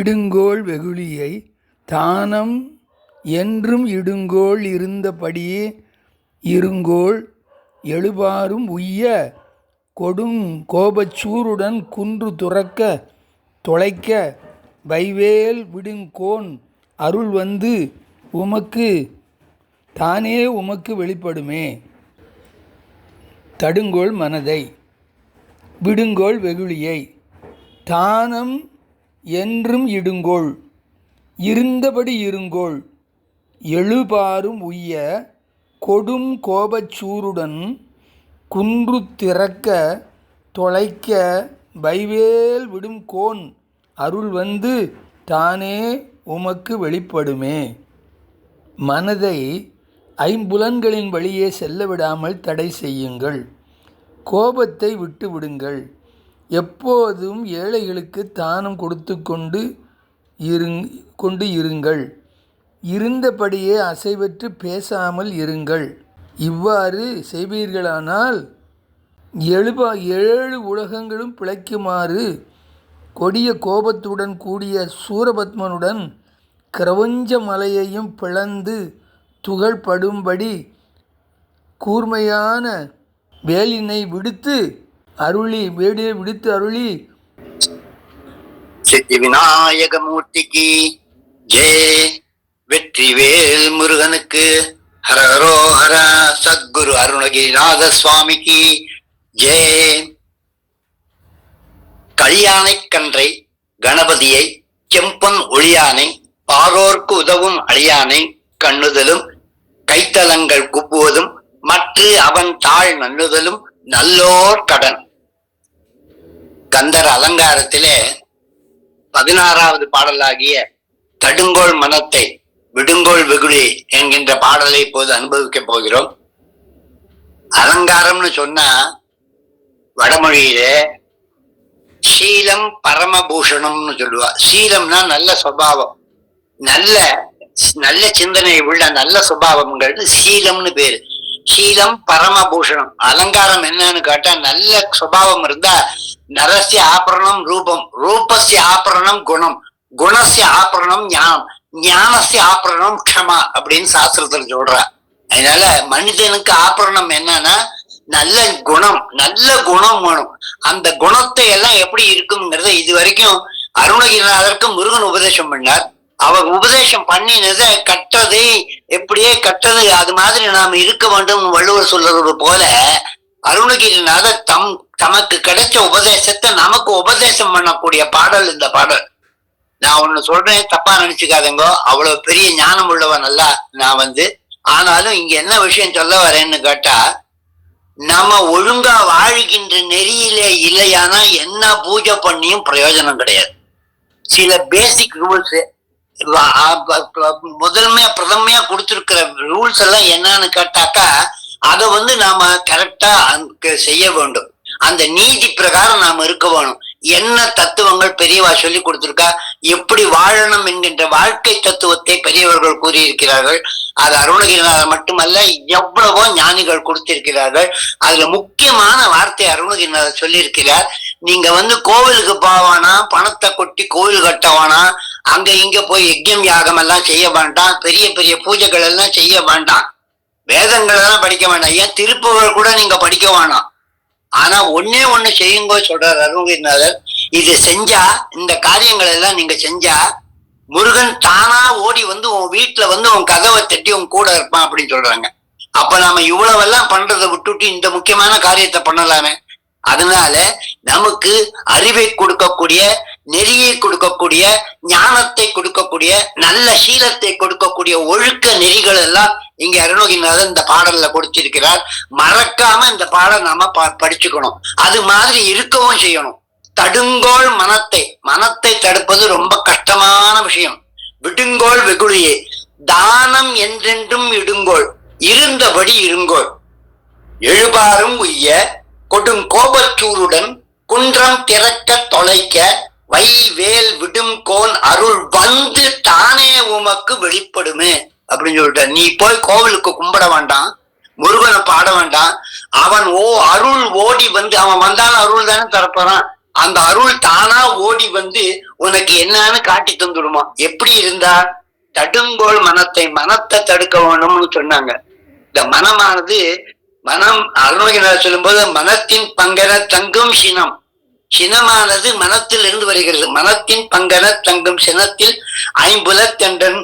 விடுங்கோள் வெகுளியை தானம் என்றும் இடுங்கோள் இருந்தபடியே இருங்கோள் எழுபாரும் உய்ய கொடும் கோபச்சூருடன் குன்று துறக்க தொலைக்க வைவேல் விடுங்கோன் அருள் வந்து உமக்கு தானே உமக்கு வெளிப்படுமே. தடுங்கோள் மனதை விடுங்கோள் வெகுளியை தானம் என்றும் இடுங்கோள். இருந்தபடி இருங்கோள். எழுபாரும் உய்ய கொடும் கோபச்சூருடன் குன்று திறக்க தொலைக்க வைவேல் விடும் கோன் அருள் வந்து தானே உமக்கு வெளிப்படுமே. மனதை ஐம்புலன்களின் வழியே செல்ல விடாமல் தடை செய்யுங்கள். கோபத்தை விட்டு விடுங்கள். எப்போதும் ஏழைகளுக்கு தானம் கொடுத்து கொண்டு இருங் கொண்டு இருங்கள். இருந்தபடியே அசைவற்று பேசாமல் இருங்கள். இவ்வாறு செய்வீர்களானால் எழுபா ஏழு உலகங்களும் பிழைக்குமாறு கொடிய கோபத்துடன் கூடிய சூரபத்மனுடன் கிரவஞ்ச மலையையும் பிளந்து துகள்படும்படி கூர்மையான வேலினை விடுத்து அருளி வேடியை விடுத்து அருளி. சித்தி விநாயக மூர்த்திக்கு ஜெய வெற்றிவேல் முருகனுக்கு ஹரஹரோஹர சத்குரு அருணகிரிநாத சுவாமிக்கு ஜே. கல்யாணைக்கன்றை கணபதியை செம்பன் ஒளியானை பாரோர்க்கு உதவும் அழியானை கண்ணுதலும் கைத்தலங்கள் குப்புவதும் மற்ற அவன் தாழ் நண்ணுதலும் நல்லோர் கடன். கந்தர் அலங்காரத்திலே பதினாறாவது பாடலாகிய தடுங்கோள் மனத்தை விடுங்கோள் வெகுளி என்கின்ற பாடலை இப்போது அனுபவிக்க போகிறோம். அலங்காரம்னு சொன்னா வடமொழியிலே சீலம் பரமபூஷணம்னு சொல்லுவா. சீலம்னா நல்ல சுபாவம். நல்ல நல்ல சிந்தனை உள்ள நல்ல சுபாவம்ங்கிறது சீலம்னு பேரு. சீலம் பரமபூஷணம். அலங்காரம் என்னன்னு கேட்டா நல்ல சுபாவம் இருந்தா நரஸ்ய ஆபரணம் ரூபம் ரூபஸ்ய ஆபரணம் குணம் குணஸ்ய ஆபரணம் ஞானம் ஞானஸ்ய ஆபரணம் க்ஷமா அப்படின்னு சாஸ்திரத்துல சொல்றா அதனால மனிதனுக்கு ஆபரணம் என்னன்னா நல்ல குணம் நல்ல குணம் வேணும். அந்த குணத்தை எல்லாம் எப்படி இருக்குங்கிறத இது வரைக்கும் அருணகிரிநாதருக்கு முருகன் உபதேசம் பண்ணார். அவர் உபதேசம் பண்ணினதை கட்டதை எப்படியே கட்டது அது மாதிரி நாம் இருக்க வேண்டும் வள்ளுவர் சொல்றது போல அருணகிரிநாதர் தம் தமக்கு கிடைச்ச உபதேசத்தை நமக்கு உபதேசம் பண்ணக்கூடிய பாடல் இந்த பாடல். நான் ஒண்ணு சொல்றேன் தப்பா நினைச்சுக்காதங்க. அவ்வளவு பெரிய ஞானம் உள்ளவன் அல்ல நான் வந்து. ஆனாலும் இங்க என்ன விஷயம் சொல்ல வரேன்னு கேட்டா நம்ம ஒழுங்கா வாழ்கின்ற நெறியிலே இல்லையானா என்ன பூஜை பண்ணியும் பிரயோஜனம் கிடையாது. சில பேசிக் ரூல்ஸ் முதன்மையா பிரதமையா கொடுத்திருக்கிற ரூல்ஸ் எல்லாம் என்னன்னு கேட்டாக்கா அதை வந்து நாம கரெக்டா செய்ய வேண்டும். அந்த நீதி பிரகாரம் நாம் இருக்க வேணும். என்ன தத்துவங்கள் பெரியவா சொல்லி கொடுத்திருக்கா? எப்படி வாழணும் என்கின்ற வாழ்க்கை தத்துவத்தை பெரியவர்கள் கூறியிருக்கிறார்கள். அது அருணகிரிநாதர் மட்டுமல்ல எவ்வளவோ ஞானிகள் கொடுத்திருக்கிறார்கள். அதுல முக்கியமான வார்த்தை அருணகிரிநாதர் சொல்லியிருக்கிறார். நீங்க வந்து கோவிலுக்கு போவானா பணத்தை கொட்டி கோவில் கட்டவானா அங்க இங்க போய் யஜ்யம் யாகம் எல்லாம் செய்ய வேண்டாம் பெரிய பெரிய பூஜைகள் எல்லாம் செய்ய வேண்டாம். வேதங்கள் எல்லாம் படிக்க வேண்டாம். ஏன் திருப்புகள் கூட நீங்க படிக்க வேணாம். ஆனா ஒன்னே ஒண்ணு செய்யுங்கோ சொல்றார் அருணகிரிநாதர் இது செஞ்சா இந்த காரியங்கள் எல்லாம் நீங்க செஞ்சா முருகன் தானா ஓடி வந்து உன் வீட்டுல வந்து உன் கதவை தட்டி உன் கூட இருப்பான் அப்படின்னு சொல்றாங்க. அப்ப நாம இவ்வளவெல்லாம் பண்றதை விட்டுட்டு இந்த முக்கியமான காரியத்தை பண்ணலாமே. அதனால நமக்கு அறிவை கொடுக்கக்கூடிய நெறியை கொடுக்கக்கூடிய ஞானத்தை கொடுக்கக்கூடிய நல்ல சீலத்தை கொடுக்கக்கூடிய ஒழுக்க நெறிகள் எல்லாம் இங்க அருணகிரிநாதன் இந்த பாடல்ல கொடுத்திருக்கிறார். மறக்காம இந்த பாடல் நாம படிச்சுக்கணும். அது மாதிரி இருக்கவும் செய்யணும். தடுங்கோள் மனத்தை மனத்தை தடுப்பது ரொம்ப கஷ்டமான விஷயம். விடுங்கோள் வெகுளியே. தானம் என்றென்றும் இடுங்கோள். இருந்தபடி இருங்கோள். எழுபாரும் உய்ய. கொடும் கோபச்சூருடன் குன்றம் திறக்க தொலைக்க. வை வேல் விடும் கோன் அருள் வந்து தானே உமக்கு வெளிப்படுமே. அப்படின்னு சொல்லிட்ட நீ போய் கோவிலுக்கு கும்பிட வேண்டாம். முருகனை பாட வேண்டாம். அவன் ஓ அருள் ஓடி வந்து அவன் வந்தாலும் அருள் தானே தரப்போறான். அந்த அருள் தானா ஓடி வந்து உனக்கு என்னன்னு காட்டி தந்துடுமா? எப்படி இருந்தா? தடுங்கோல் மனத்தை மனத்தை தடுக்க வேணும்னு சொன்னாங்க. இந்த மனமானது மனம் அருணகிரிநாதர் சொல்லும்போது மனத்தின் பங்கன தங்கும் சினம். சினமானது மனத்தில் இருந்து வருகிறது. மனத்தின் பங்கன தங்கும் சினத்தில் ஐம்புலத்தென்றன்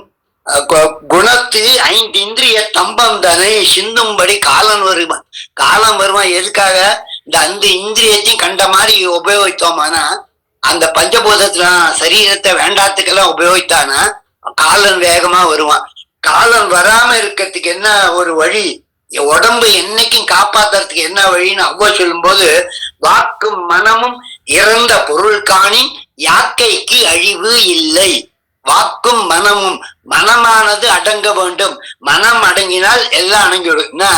குணத்து ஐந்து இந்திரிய தம்பம் தானே சிந்தும்படி காலம் வருமா காலம் வருமா எதுக்காக? இந்த அந்த இந்திரியத்தையும் கண்ட மாதிரி உபயோகித்தோமானா அந்த பஞ்சபூதத்துல சரீரத்தை வேண்டாத்துக்கெல்லாம் உபயோகித்தானா காலம் வேகமா வருவான் காலம் வராம இருக்கிறதுக்கு என்ன ஒரு வழி? உடம்பு என்னைக்கும் காப்பாத்துறதுக்கு என்ன வழின்னு அவ்வளோ சொல்லும்போது வாக்கும் மனமும் இறந்த பொருள் காணி யாக்கைக்கு அழிவு இல்லை. வாக்கும் மனமும் மனமானது அடங்க வேண்டும். மனம் அடங்கினால் எல்லாம் அடங்கிவிடும்னா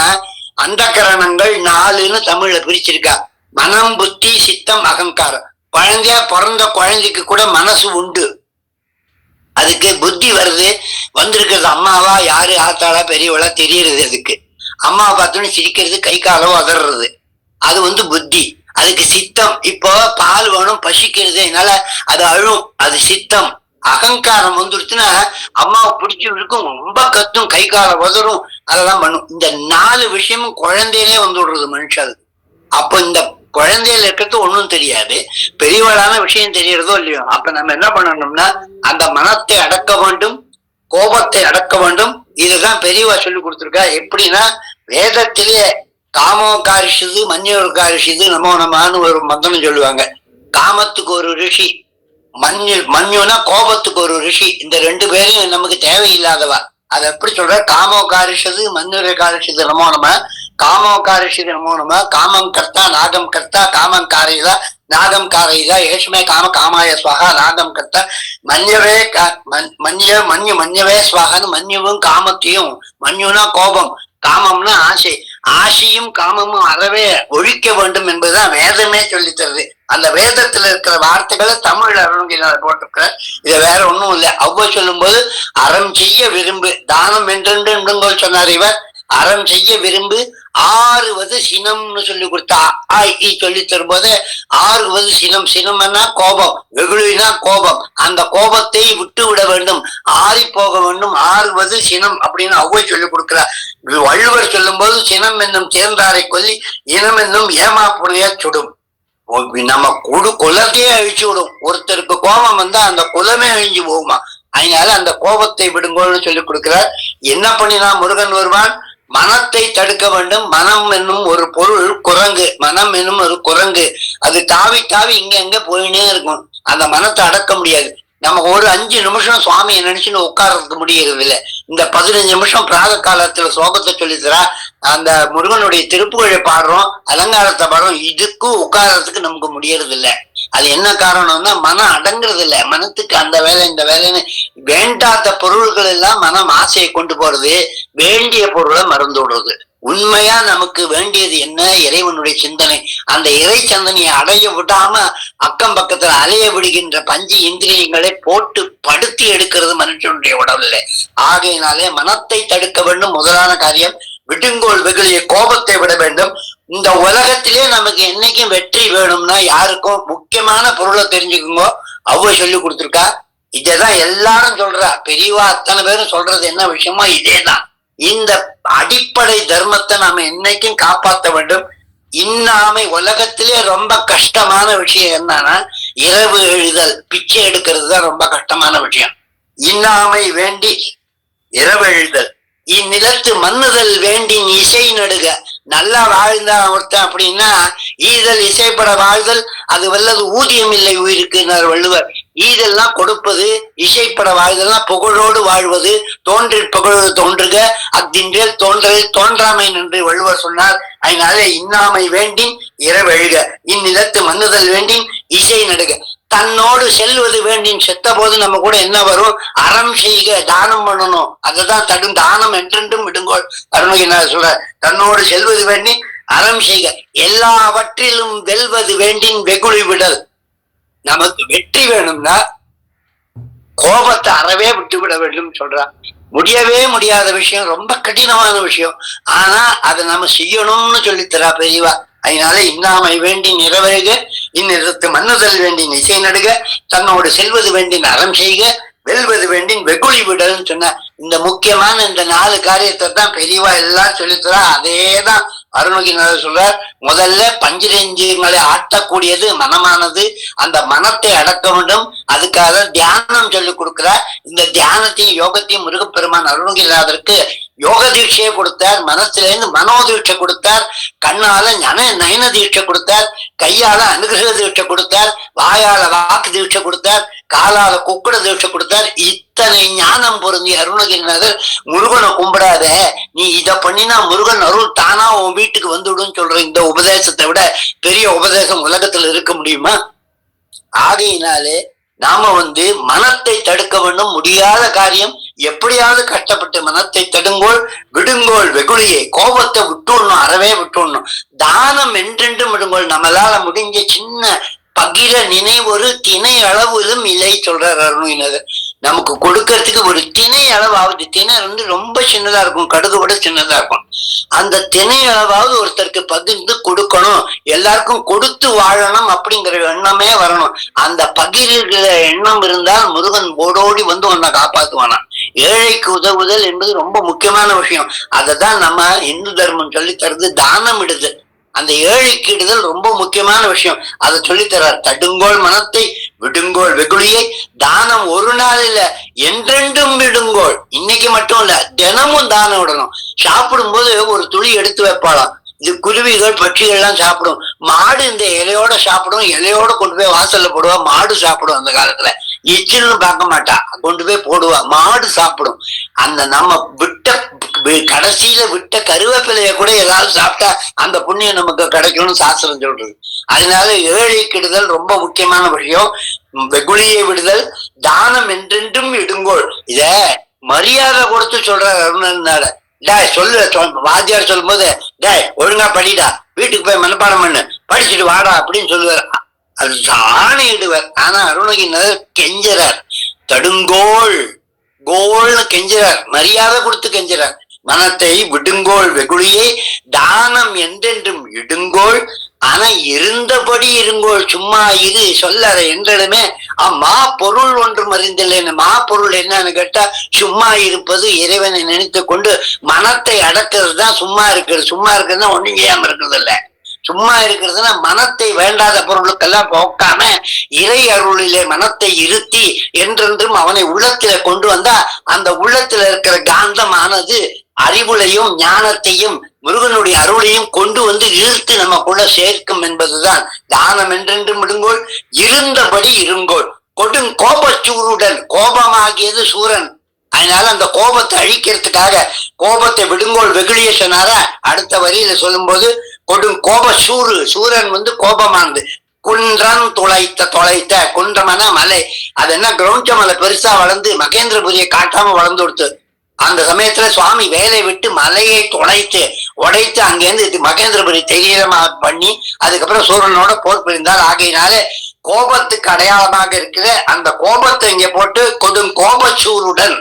அந்த கரணங்கள் நாலுன்னு தமிழ்ல பிரிச்சிருக்கா. மனம் புத்தி சித்தம் அகங்காரம். குழந்தையா பிறந்த குழந்தைக்கு கூட மனசு உண்டு. அதுக்கு புத்தி வருது. வந்திருக்கிறது அம்மாவா யாரு ஆத்தாளா பெரியவளா தெரியறது அதுக்கு. அம்மாவை பார்த்தோன்னு சிரிக்கிறது கை காலோ அதறது அது வந்து புத்தி. அதுக்கு சித்தம். இப்போ பால் வேணும் பசிக்கிறது. என்னால அது அழும். அது சித்தம். அகங்காரம் வந்துருச்சுன்னா அம்மாவை பிடிச்சி இருக்கும் ரொம்ப கத்தும் கை கால உதறும் அதெல்லாம் பண்ணும். இந்த நாலு விஷயமும் குழந்தையிலே வந்து விடுறது மனுஷாளுக்கு அப்போ இந்த குழந்தையில இருக்கிறது ஒன்றும் தெரியாது. பெரியவளான விஷயம் தெரியறதோ இல்லையோ. அப்ப நம்ம என்ன பண்ணணும்னா அந்த மனத்தை அடக்க வேண்டும். கோபத்தை அடக்க வேண்டும். இதுதான் பெரியவா சொல்லி கொடுத்துருக்கா. எப்படின்னா வேதத்திலேயே காமோ காரிஷது மஞ்சள் காரிஷது நமோ நமான்னு ஒரு மந்திரம் சொல்லுவாங்க. காமத்துக்கு ஒரு ரிஷி மஞ்சு மன்யுனா கோபத்துக்கு ஒரு ரிஷி. இந்த ரெண்டு பேரும் நமக்கு தேவையில்லாதவா? அதை எப்படி சொல்ற? காமோ காரிஷது மஞ்சுரை காரிஷது நமோ நம்ம காமோ காரிஷது நமோ நம்ம காமம் கர்த்தா நாகம் கர்த்தா காமம் காரைதா நாகம் காரைதா ஏஷ்மே காம காமாய சுவாகா நாகம் கர்த்தா. மஞ்சவே கா- மன்யு மஞ்ச மஞ்சு மஞ்சவே ஸ்வாகன்னு மஞ்சுவும் காமத்தையும் மன்யுனா கோபம். காமம்னா ஆசை. ஆசையும் காமமும் அறவே ஒழிக்க வேண்டும் என்பதுதான் வேதமே சொல்லித்தருது. அந்த வேதத்துல இருக்கிற வார்த்தைகளை தமிழ் அருணகிரிநாதர் போட்டிருக்கிற இது வேற ஒண்ணும் இல்லை. அவ்வளோ சொல்லும்போது அறம் செய்ய விரும்பு. தானம் என்றென்று சொன்னார் இவர். அறம் செய்ய விரும்பு ஆறுவது சினம்னு சொல்லி கொடுத்தா ஆ இ சொல்லி தரும்போது ஆறுவது சினம். சினம்னா கோபம். வெகுளினா கோபம். அந்த கோபத்தை விட்டு விட வேண்டும். ஆறி போக வேண்டும். ஆறுவது சினம் அப்படின்னு அவ்வை சொல்லி கொடுக்கிறார். வள்ளுவர் சொல்லும்போது சினம் என்னும் சேர்ந்தாரை கொல்லி இனம் என்னும் ஏமாப்புடைய சுடும். ஒ- நம்ம குடு குலத்தையே அழிச்சு விடும். ஒருத்தருக்கு கோபம் வந்தா அந்த குலமே அழிஞ்சு போகுமா? அதனால அந்த கோபத்தை விடுங்கோன்னு சொல்லி கொடுக்கிறார். என்ன பண்ணினா முருகன் வருவான்? மனத்தை தடுக்க வேண்டும். மனம் என்னும் ஒரு பொருள் குரங்கு. மனம் என்னும் ஒரு குரங்கு. அது தாவி தாவி இங்க எங்க போயினே இருக்கும். அந்த மனத்தை அடக்க முடியாது. நமக்கு ஒரு அஞ்சு நிமிஷம் சுவாமியை நினைச்சுன்னு உட்கார்றதுக்கு முடியறது இல்ல. இந்த பதினஞ்சு நிமிஷம் பிராத காலத்துல சோகத்தை சொல்லித்தரா அந்த முருகனுடைய திருப்புகழை பாடுறோம் அலங்காரத்தை பாடுறோம். இதுக்கும் உட்கார்றதுக்கு நமக்கு முடியறது இல்லை. அது என்ன காரணம்னா மனம் அடங்குறது இல்ல. மனத்துக்கு அந்த வேலை இந்த வேலைன்னு வேண்டாத பொருள்கள் எல்லாம் மனம் ஆசையை கொண்டு போறது வேண்டிய பொருளை மறந்து விடுறது. உண்மையா நமக்கு வேண்டியது என்ன? இறைவனுடைய சிந்தனை. அந்த இறை சிந்தனையை அடைய விடாம அக்கம் பக்கத்துல அலைய விடுகின்ற பஞ்சு இந்திரியங்களை போட்டு படுத்தி எடுக்கிறது மனுஷனுடைய உடல்ல. ஆகையினாலே மனத்தை தடுக்க வேண்டும். முதலான காரியம் விடுங்கோல் வெகுளிய கோபத்தை விட வேண்டும். இந்த உலகத்திலே நமக்கு என்னைக்கும் வெற்றி வேணும்னா யாருக்கும் முக்கியமான பொருளை தெரிஞ்சுக்குங்க அவ்வளவு சொல்லி கொடுத்துருக்கா. இதைதான் எல்லாரும் சொல்றா. பெரியவா அத்தனை பேரும் சொல்றது என்ன விஷயமோ இதேதான். இந்த அடிப்படை தர்மத்தை நாம என்னைக்கும் காப்பாற்ற வேண்டும். இன்னாமை உலகத்திலே ரொம்ப கஷ்டமான விஷயம் என்னன்னா இரவு எழுதல் பிச்சை எடுக்கிறது தான் ரொம்ப கஷ்டமான விஷயம். இன்னாமை வேண்டி இரவு எழுதல் இந்நிலத்து மன்னுதல் வேண்டி இசை நடுக. நல்லா வாழ்ந்தான் ஒருத்தன் அப்படின்னா ஈதல் இசைப்பட வாழ்தல் அது வல்லது ஊதியம் இல்லை உயிருக்குன்னார் வள்ளுவர். ஈதெல்லாம் கொடுப்பது இசைப்பட வாழ்தல்னா புகழோடு வாழ்வது தோன்றில் புகழோடு தோன்றுக அத்தின்றேல் தோன்றலில் தோன்றாமை என்று வள்ளுவர் சொன்னார். அதனால இன்னாமை வேண்டின் இரவெழுக. இந்நிலத்து மன்னுதல் வேண்டின் இசை நடுக. தன்னோடு செல்வது வேண்டின் செத்த போது நம்ம கூட என்ன வரும்? அறம் செய்க தானம் பண்ணணும். அதுதான் தடும் தானம் என்றென்றும் விடுங்கோள். அருணகிரிநாதர் சொல்ற? தன்னோடு செல்வது வேண்டி அறம் செய்க. எல்லாவற்றிலும் வெல்வது வேண்டின் வெகுளி விடல். நமக்கு வெற்றி வேணும்னா கோபத்தை அறவே விட்டு விட வேண்டும் சொல்றான் முடியவே முடியாத விஷயம் ரொம்ப கடினமான விஷயம். ஆனா அதை நம்ம செய்யணும்னு சொல்லித்தரா பெரியவா. அதனால இன்னாமை வேண்டி நிறைவேறுக இந்நிறத்து மன்னுதல் வேண்டி இசை நடுக தன்னோடு செல்வது வேண்டி அறம் செய்க வெல்வது வேண்டின் வெகுளி விடல்னு சொன்ன இந்த முக்கியமான இந்த நாலு காரியத்தை தான் பெரியவா எல்லாம் சொல்லித்தரா அதேதான் அருணகிரிநாதர் சொல்றார். முதல்ல பஞ்சரேந்திரியங்களை ஆட்டக்கூடியது மனமானது. அந்த மனத்தை அடக்க வேண்டும். அதுக்காக தியானம் சொல்லி கொடுக்கிறார். இந்த தியானத்தையும் யோகத்தையும் முருகப்பெருமான் அருணகிரிநாதருக்கு யோக தீட்சையை கொடுத்தார். மனசுல இருந்து மனோ தீட்சை கொடுத்தார். கண்ணால ஞான நயன தீட்சை கொடுத்தார். கையால அனுகிரக தீட்சை கொடுத்தார். வாயால வாக்கு தீட்சை கொடுத்தார். காலால குக்கட தீட்சை கொடுத்தார் இத்தனை ஞானம் பொருந்தி அருணகிரிநாதர் முருகனை கும்பிடாத. நீ இத பண்ணினா முருகன் அருள் தானா உன் வீட்டுக்கு வந்துடும் சொல்ற இந்த உபதேசத்தை விட பெரிய உபதேசம் உலகத்துல இருக்க முடியுமா? ஆகையினாலே நாம வந்து மனத்தை தடுக்க வேண்டும். முடியாத காரியம் எப்படியாவது கஷ்டப்பட்டு மனத்தை தடுங்கோள் விடுங்கோள் வெகுளியை. கோபத்தை விட்டுடணும் அறவே விட்டுடணும் தானம் என்றென்றும் விடுங்கோள். நம்மளால முடிஞ்ச சின்ன பகிர நினைவொரு திணை அளவிலும் இல்லை சொல்றார் அருணகிரிநாதர் நமக்கு கொடுக்கறதுக்கு ஒரு திணை அளவாவது திணை வந்து ரொம்ப சின்னதா இருக்கும் கடுகு விட சின்னதா இருக்கும். அந்த திணை அளவாவது ஒருத்தருக்கு பகிர்ந்து கொடுக்கணும். எல்லாருக்கும் கொடுத்து வாழணும் அப்படிங்கிற எண்ணமே வரணும். அந்த பகிர்கிற எண்ணம் இருந்தால் முருகன் ஓடோடி வந்து உன்னை காப்பாத்துவானா ஏழைக்கு உதவுதல் என்பது ரொம்ப முக்கியமான விஷயம். அதை தான் நம்ம இந்து தர்மம் சொல்லி தருது தானம் இடுது அந்த ஏழைக்கு இடுதல் ரொம்ப முக்கியமான விஷயம். அதை சொல்லித்தரார் தடுங்கோள் மனத்தை விடுங்கோள் வெகுளியை தானம் ஒரு நாள் இல்ல என்றென்றும் விடுங்கோள். இன்னைக்கு மட்டும் இல்ல தினமும் தானம் விடணும். சாப்பிடும்போது ஒரு துளி எடுத்து வைப்பாளாம். இது குருவிகள் பட்சிகள்லாம் சாப்பிடும். மாடு இந்த இலையோட சாப்பிடும் இலையோட கொண்டு போய் வாசல்ல போடுவா மாடு சாப்பிடும் அந்த காலத்துல. எச்சில்னு பார்க்க மாட்டா. கொண்டு போய் போடுவா. மாடு சாப்பிடும். அந்த நம்ம விட்ட கடைசியில விட்ட கருவேப்பிலைய கூட ஏதாவது சாப்பிட்டா அந்த புண்ணியம் நமக்கு கிடைக்கும்னு சாஸ்திரம் சொல்றது. அதனால ஏழை கெடுதல் ரொம்ப முக்கியமான விஷயம். வெகுளியை விடுதல் தானம் என்றென்றும் இடுங்கோள். இத மரியாதை கொடுத்து சொல்ற அருணனால. டே சொல்லு சொல் வாத்தியார் சொல்லும் போது டே ஒழுங்கா படிடா. வீட்டுக்கு போய் மனப்பாடம் பண்ணு. படிச்சுட்டு வாடா அப்படின்னு சொல்லுவார். அது ஆணையிடுவர் ஆனா அருணகிரிநாதர் கெஞ்சறார். தடுங்கோள். கோள்னு கெஞ்சுறார். மரியாதை கொடுத்து கெஞ்சுறார். மனத்தை விடுங்கோள். வெகுளியை தானம் என்றென்றும் இடுங்கோள். ஆனா இருந்தபடி இருங்கோள். சும்மா இரு சொல்லாத என்றிடமே மா பொருள் ஒன்றும் அறிந்தில்லைன்னு மா பொருள் என்னன்னு கேட்டா சும்மா இருப்பது இறைவனை நினைத்து கொண்டு மனத்தை அடக்கிறது தான் சும்மா இருக்கிறது. சும்மா இருக்கிறது ஒண்ணும் செய்யாம இருக்கிறது இல்லை சும்மா இருக்கிறதுனா மனத்தை வேண்டாத பொருளுக்கெல்லாம் போக்காம இறை அருளிலே மனத்தை இருத்தி என்றென்றும் அவனை உள்ளத்தில கொண்டு வந்தா அந்த உள்ளத்துல இருக்கிற காந்தமானது அறிவுளையும் ஞானத்தையும் முருகனுடைய அருளையும் கொண்டு வந்து இழுத்து நமக்குள்ள சேர்க்கும் என்பதுதான். தானம் என்றென்றும் விடுங்கோள் இருந்தபடி இருங்கோள். கொடும் கோபச்சூருடன் கோபமாகியது சூரன். அதனால அந்த கோபத்தை அழிக்கிறதுக்காக கோபத்தை விடுங்கோள் வெகுளிய சொன்னாரா? அடுத்த வரியில சொல்லும்போது கொடும் கோப சூரு சூரன் வந்து கோபமானது. குன்றம் துளைத்த தொலைத்த குன்றமான மலை. அது என்ன? கிரௌஞ்ச மலை பெருசா வளர்ந்து மகேந்திரபுரியை காட்டாம வளர்ந்து கொடுத்து. அந்த சமயத்துல சுவாமி வேலை விட்டு மலையை தொலைத்து உடைத்து அங்கேருந்து இது மகேந்திரபுரி தெரியலமா பண்ணி அதுக்கப்புறம் சூரனோட போர் புரிந்தால் ஆகையினால கோபத்துக்கு அடையாளமாக இருக்கிற அந்த கோபத்தை இங்க போட்டு கொடும் கோபச்சூருடன்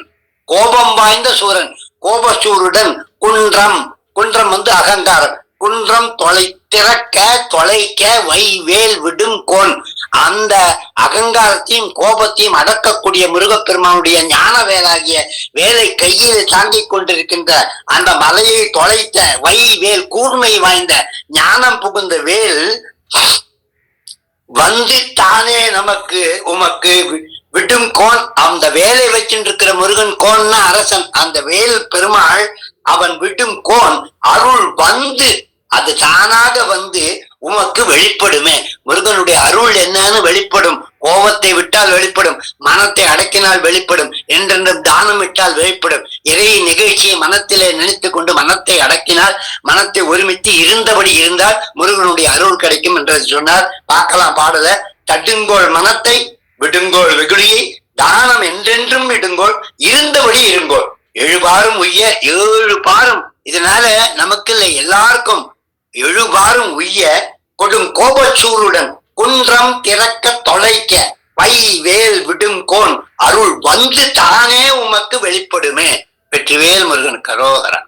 கோபம் வாய்ந்த சூரன் கோபச்சூருடன் குன்றம். குன்றம் வந்து அகங்காரம். குன்றம் தொலை திறக்க தொலைக்க வைவேல் விடும் கோன். அந்த அகங்காரத்தையும் கோபத்தையும் அடக்கக்கூடிய முருகப்பெருமானுடைய ஞான வேலாகிய வேலை கையில் தாங்கிக் கொண்டிருக்கின்ற அந்த மலையை தொலைத்த வைவேல் கூர்மை வாய்ந்த ஞானம் புகுந்த வேல் வந்து தானே நமக்கு உமக்கு வி- விடும் கோன். அந்த வேலை வச்சிருக்கிற முருகன் கோன்னா அரசன். அந்த வேல் பெருமாள் அவன் விடும் கோன். அருள் வந்து அது தானாக வந்து உமக்கு வெளிப்படுமே. முருகனுடைய அருள் என்னன்னு வெளிப்படும். கோபத்தை விட்டால் வெளிப்படும். மனத்தை அடக்கினால் வெளிப்படும். என்றென்றும் தானம் விட்டால் வெளிப்படும். இறை நிகழ்ச்சியை மனத்திலே நினைத்து கொண்டு மனத்தை அடக்கினால் மனத்தை ஒருமித்து இருந்தபடி இருந்தால் முருகனுடைய அருள் கிடைக்கும் என்று சொன்னார். பார்க்கலாம் பாடல. தட்டுங்கோள் மனத்தை விடுங்கோள் வெகுளியை தானம் என்றென்றும் விடுங்கோள் இருந்தபடி இருங்கோள். எழுபாரும் உய்ய ஏழு பாரும். இதனால நமக்கு இல்லை எல்லாருக்கும் எழுவாரும் உய்ய கொடும் கோபச்சூருடன் குன்றம் திறக்க தொலைக்க பை வேல் விடும் கோன் அருள் வந்து தானே உமக்கு வெளிப்படுமே. வெற்றிவேல் முருகன் கரோகரன்